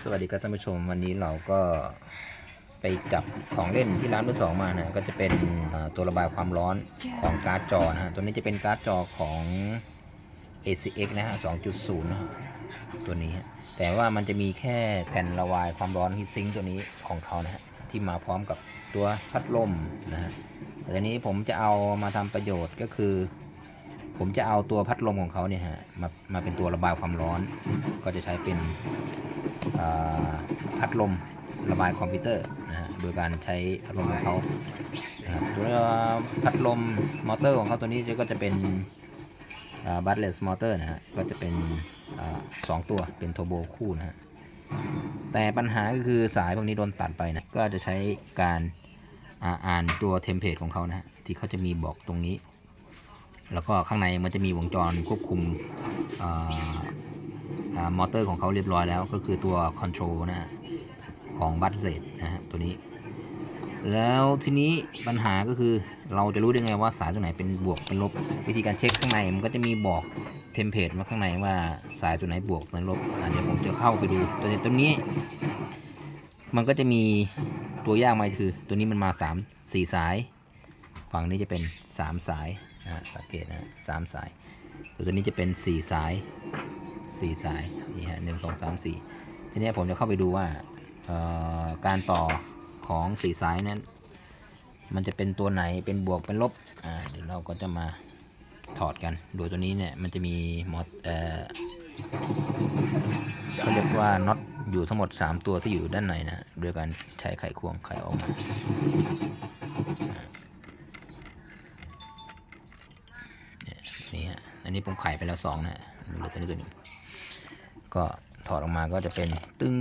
สวัสดีครับท่านผู้ชมวันนี้เราก็ไปจับของเล่นที่ร้านมือสองมานะก็จะเป็นอ่าตัวระบายความร้อนของการ์ดจอนะฮะตัวนี้จะเป็นการ์ดจอของ ACX นะฮะ 2.0 นะฮะตัวนี้ฮะแต่ว่ามันจะมีแค่แผ่นระบายความร้อนฮีทซิงค์ตัวนี้ของเขานะฮะที่มาพร้อมกับตัวพัดลมนะฮะแต่ทีนี้ผมจะเอามาทำประโยชน์ก็คือ ผมจะเอาตัวพัดลมของเขาเนี่ยฮะมามาเป็นตัวระบายความร้อน ก็จะใช้เป็นอ่า พัดลมระบายคอมพิวเตอร์นะฮะโดยการใช้พัดลมของเขาตัวพัดลมมอเตอร์ของเขาตัวนี้ก็จะเป็นบัตเลสมอเตอร์นะฮะก็จะเป็นอสองตัวเป็นโทโบคู่นะฮะแต่ปัญหาก็คือสายพวกนี้โดนตัดไปนะก็จะใช้การอ่าอานตัวเทมเพลตของเขานะฮะที่เขาจะมีบอกตรงนี้ แล้วก็ข้างในมันจะมีวงจรควบคุม มอเตอร์ของเขาเรียบร้อยแล้วก็คือตัวคอนโทรลนะฮะของบัตเซตนะฮะตัวนี้ แล้วทีนี้ปัญหาก็คือเราจะรู้ได้ไงว่าสายตัวไหนเป็นบวกเป็นลบ วิธีการเช็คข้างในมันก็จะมีบอกเทมเพลตมาข้างในว่าสายตัวไหนบวกตัวไหนลบเดี๋ยวผมจะเข้าไปดูตัวนี้ตัวนี้ มันก็จะมีตัวยากมาคือ ตัวนี้มันมา 3 4 สาย ฝั่งนี้จะเป็น 3 สายนะสังเกตนะฮะสามสาย ตัวนี้จะเป็น 4 สาย สี่สายนี่ฮะหนึ่งสองสามสี่ทีนี้ผมจะเข้าไปดูว่าการต่อของสี่สายนั้น มันจะเป็นตัวไหนเป็นบวกเป็นลบอ่าเดี๋ยวเราก็จะมาถอดกันโดยตัวนี้เนี่ยมันจะมีมอดเอ่อเขาเรียกว่าน็อตอยู่ทั้งหมด 3 ตัวที่อยู่ด้านในนะโดยการใช้ไขควงไขออกมาเนี่ยนี่ฮะอันนี้ผมไขไปแล้วสองนะฮะเหลือตัวนี้ตัวหนึง ก็ถอดออกมาก็จะเป็นตึง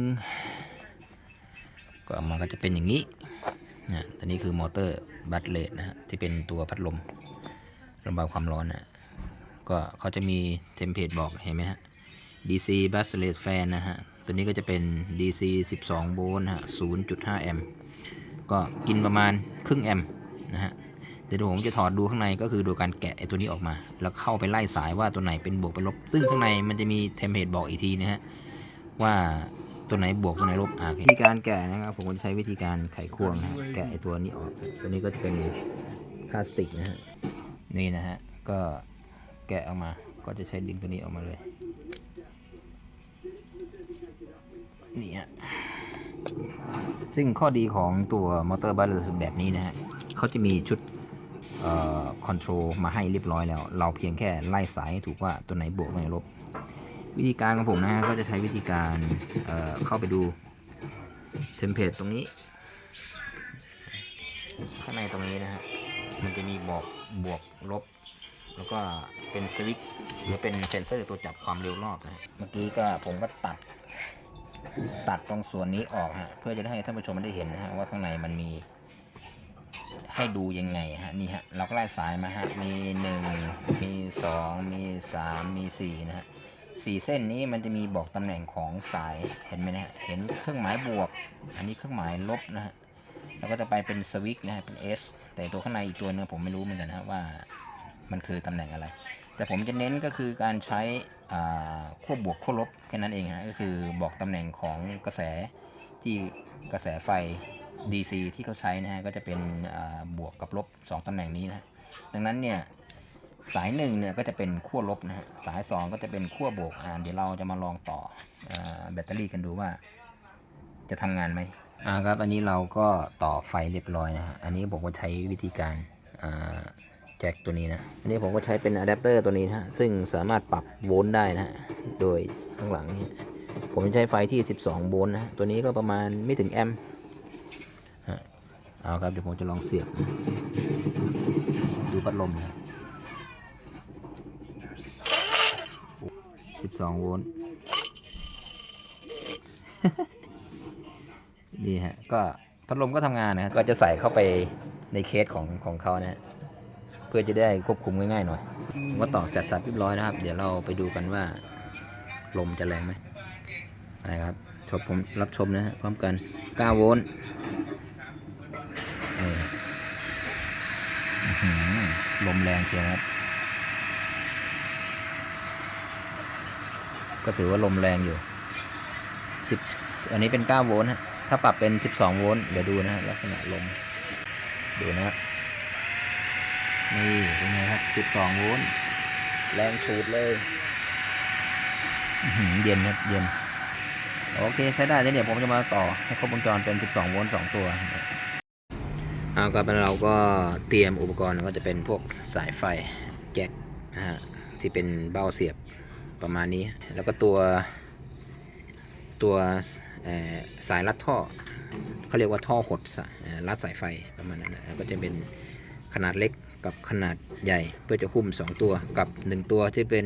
ก็ออกมาก็จะเป็นอย่างนี้นะตัวนี้คือมอเตอร์บัตเลตนะฮะที่เป็นตัวพัดลมระบายความร้อนนะก็เขาจะมีเทมเพลตบอกเห็นไหมฮะ DC b u s l e t fan นะฮะ ตัวนี้ก็จะเป็น DC 12 โวลต์นะฮะ 0.5 แอมป์ ก็กินประมาณครึ่งแอมป์นะฮะ เดี๋ยวผมจะถอดดูข้างในก็คือโดยการแกะไอ้ตัวนี้ออกมา แล้วเข้าไปไล่สายว่าตัวไหนเป็นบวกเป็นลบ ซึ่งข้างในมันจะมีเทมเพลตบอกอีกทีนะฮะว่าตัวไหนบวกตัวไหนลบอ่าวิธีการแกะนะครับผมก็จะใช้วิธีการไขควงนะฮะแกะไอ้ตัวนี้ออก ตัวนี้ก็จะเป็นพลาสติกนะฮะนี่นะฮะก็แกะออกมาก็จะใช้ดึงตัวนี้ออกมาเลยนี่ฮะซึ่งข้อดีของตัวมอเตอร์บัลลแบบนี้นะฮะเขาจะมีชุด คอนโทรลมาให้เรียบร้อยแล้ว เราเพียงแค่ไล่สายถูกว่าตัวไหนบวกตัวไหนลบ วิธีการของผมนะฮะก็จะใช้วิธีการเเข้าไปดูเทมเพลตตรงนี้ ข้างในตรงนี้นะฮะมันจะมีบอกบวกลบ แล้วก็เป็นสวิตช์หรือเป็นเซนเซอร์ตัวจับความเร็วรอบนะฮะเมื่อกี้ก็ผมก็ตัดตัดตรงส่วนนี้ออกฮะเพื่อจะได้ให้ท่านผู้ชมได้เห็นนะฮะว่าข้างในมันมี ให้ดูยังไงฮะนี่ฮะเราก็ไล่สายมาฮะมีหนึ่งมีสองมีสามมีสี่นะฮะสี่เส้นนี้มันจะมีบอกตำแหน่งของสายเห็นไหมนะฮะเห็นเครื่องหมายบวก อันนี้เครื่องหมายลบนะฮะแล้วก็จะไปเป็นสวิตช์นะฮะเป็น S แต่ตัวข้างในอีกตัวนึงผมไม่รู้เหมือนกันนะว่ามันคือตำแหน่งอะไร แต่ผมจะเน้นก็คือการใช้ขั้วบวกขั้วลบแค่นั้นเองฮะก็คือบอกตำแหน่งของกระแสที่กระแสไฟ DC ที่เขาใช้นะฮะก็จะเป็นบวกกับลบ 2ตำแหน่งนี้นะดังนั้นเนี่ยสายหนึ่งเนี่ยก็จะเป็นขั้วลบนะฮะสาย 2 ก็จะเป็นขั้วบวกอ่าเดี๋ยวเราจะมาลองต่ออแบตเตอรี่กันดูว่า จะทำงานไหมอ่าครับอันนี้เราก็ต่อไฟเรียบร้อยนะฮะอันนี้บอกว่าใช้วิธีการอ่าแจ็คตัวนี้นะอันนี้ผมก็ใช้เป็นอะแดปเตอร์ตัวนี้นะซึ่งสามารถปรับโวลต์ได้นะฮะโดยข้างหลังนี่ผมใช้ไฟที่ 12 โวลต์นะตัวนี้ก็ประมาณไม่ถึงแอมป์ เอาครับเดี๋ยวผมจะลองเสียบ ดูพัดลมนะสิบสองโวลต์นี่ฮะ ก็พัดลมก็ทำงานนะก็จะใส่เข้าไปในเคสของของเขานะเพื่อจะได้ควบคุมง่ายๆหน่อยผมก็ต่อเสร็จสับเรียบร้อยนะครับ เดี๋ยวเราไปดูกันว่า ลมจะแรงไหมนะครับชมผมรับชมนะฮะพร้อมกัน9โวลต์ นี่อื้อหือ ลมแรงเชียวครับ ก็ถือว่าลมแรงอยู่10อันนี้เป็น9โวลต์ฮะ ถ้าปรับเป็น12โวลต์เดี๋ยวดูนะฮะลักษณะลม ดูนะครับนี่เป็นไงครับ12โวลต์แรงฉูดเลยเย็นครับเย็น โอเค ใช้ได้เดี๋ยวผมจะมาต่อให้ครบวงจรเป็น 12 โวลต์ 2 ตัว เอาก็เป็นเราก็เตรียมอุปกรณ์ก็จะเป็นพวกสายไฟแจ็คนะฮะที่เป็นเบ้าเสียบประมาณนี้ แล้วก็ตัวตัวสายรัดท่อเขาเรียกว่าท่อหดสายรัดสายไฟประมาณนั้นก็จะเป็นขนาดเล็กกับขนาดใหญ่เพื่อจะหุ้ม 2 ตัวกับ 1 ตัวที่เป็น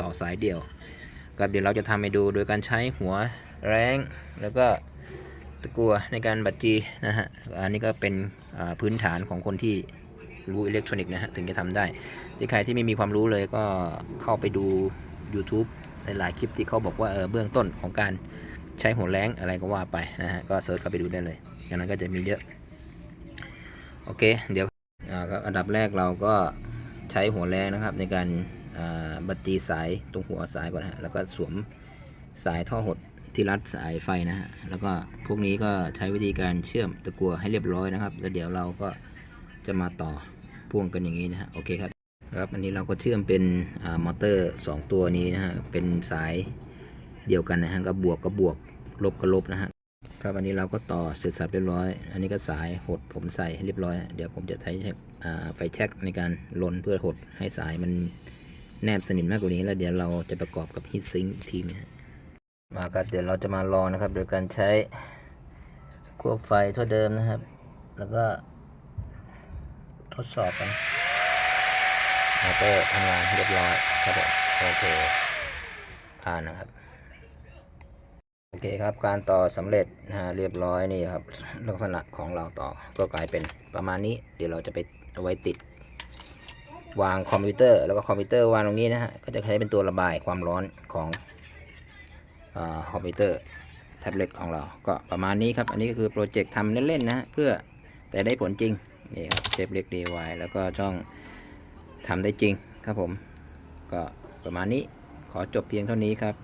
ต่อสายเดี่ยวกับเดี๋ยวเราจะทำให้ดูโดยการใช้หัวแรงแล้วก็ ตะกัวในการบัดจีนะฮะอันนี้ก็เป็นพื้นฐานของคนที่รู้อิเล็กทรอนิกส์นะฮะถึงจะทำได้ที่ใครที่ไม่มีความรู้เลยก็เข้าไปดู YouTube หลายๆคลิปที่เขาบอกว่าเออเบื้องต้นของการใช้หัวแรงอะไรก็ว่าไปนะฮะก็เซิร์ชเข้าไปดูได้เลยอันนั้นก็จะมีเยอะ โอเค เดี๋ยวครับอันดับแรกเราก็ใช้หัวแรงนะครับ ในการบัดจีสายตรงหัวสายก่อนฮะแล้วก็สวมสายท่อหด ที่รัดสายไฟนะฮะ แล้วก็พวกนี้ก็ใช้วิธีการเชื่อมตะกัวให้เรียบร้อยนะครับ แล้วเดี๋ยวเราก็จะมาต่อพ่วงกันอย่างนี้นะฮะ โอเคครับ ครับ อันนี้เราก็เชื่อมเป็นอมอเตอร์ 2 ตัวนี้นะฮะ เป็นสายเดียวกันนะฮะ ก็บวกก็บวก ลบก็ลบนะฮะ ครับ อันนี้เราก็ต่อเสร็จสับเรียบร้อย อันนี้ก็สายหดผมใส่ให้เรียบร้อย เดี๋ยวผมจะใช้ไฟแช็กในการลนเพื่อหดให้สายมันแนบสนิทมากกว่านี้ แล้วเดี๋ยวเราจะประกอบกับฮีทซิงค์ทีนะฮะ มาครับเดี๋ยวเราจะมาลองนะครับ โดยการใช้ขั้วไฟเท่าเดิมนะครับ แล้วก็ทดสอบกันมอเตอร์ทำงานเรียบร้อยครับผมโอเคผ่านนะครับโอเคครับการต่อสำเร็จนะเรียบร้อยนี่ครับลักษณะของเราต่อก็กลายเป็นประมาณนี้ เดี๋ยวเราจะไปเอาไว้ติด วางคอมพิวเตอร์ แล้วก็คอมพิวเตอร์วางตรงนี้นะฮะก็จะใช้เป็นตัวระบายความร้อนของ คอมพิวเตอร์แท็บเล็ตของเราก็ประมาณนี้ครับ อันนี้ก็คือโปรเจกต์ทำเล่นๆนะเพื่อแต่ได้ผลจริงนี่ครับเชฟเล็ก DIY แล้วก็ช่องทำได้จริงครับผม ก็ประมาณนี้ขอจบเพียงเท่านี้ครับ